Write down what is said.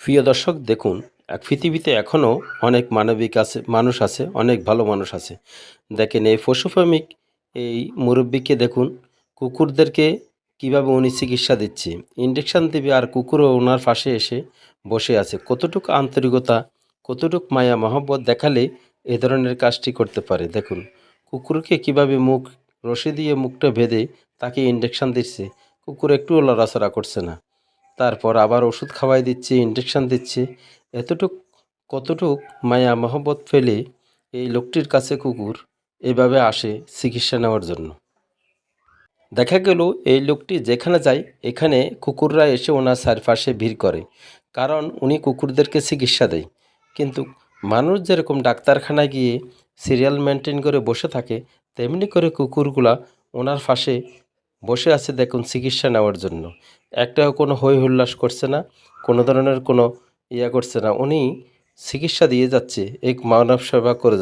প্রিয় দর্শক, দেখুন, এক পৃথিবীতে এখনও অনেক মানবিক আছে, মানুষ আছে, অনেক ভালো মানুষ আছে। দেখেন, এই পশুপ্রেমিক এই মুরব্বীকে দেখুন, কুকুরদেরকে কীভাবে উনি চিকিৎসা দিচ্ছে। ইঞ্জেকশন দেবে আর কুকুরও ওনার পাশে এসে বসে আছে। কতটুক আন্তরিকতা, কতটুকু মায়া, মহব্বত দেখালে এ ধরনের কাজটি করতে পারে। দেখুন, কুকুরকে কীভাবে মুখ, রশি দিয়ে মুখটা বেঁধে তাকে ইঞ্জেকশন দিচ্ছে, কুকুর একটুও লড়াচড়া করছে না। তারপর আবার ওষুধ খাওয়াই দিচ্ছে ইঞ্জেকশন দিচ্ছে। এতটুক, কতটুক মায়া মহব্বত ফেলে এই লোকটির কাছে কুকুর এভাবে আসে চিকিৎসা নেওয়ার জন্য। দেখা গেল এই লোকটি যেখানে যায়, এখানে কুকুররা এসে ওনার চারপাশে ভিড় করে। কারণ উনি কুকুরদেরকে চিকিৎসা দেয়। কিন্তু মানুষ যেরকম ডাক্তারখানায় গিয়ে সিরিয়াল মেনটেন করে বসে থাকে, তেমনি করে কুকুরগুলা ওনার পাশে বসে আছে দেখুন চিকিৎসা নেওয়ার জন্য। একটাও কোনো হৈ হুল্লাস করছে না, কোনো ধরনের কোনো ইয়া করছে না। উনি চিকিৎসা দিয়ে যাচ্ছে, এক মানব সেবা করে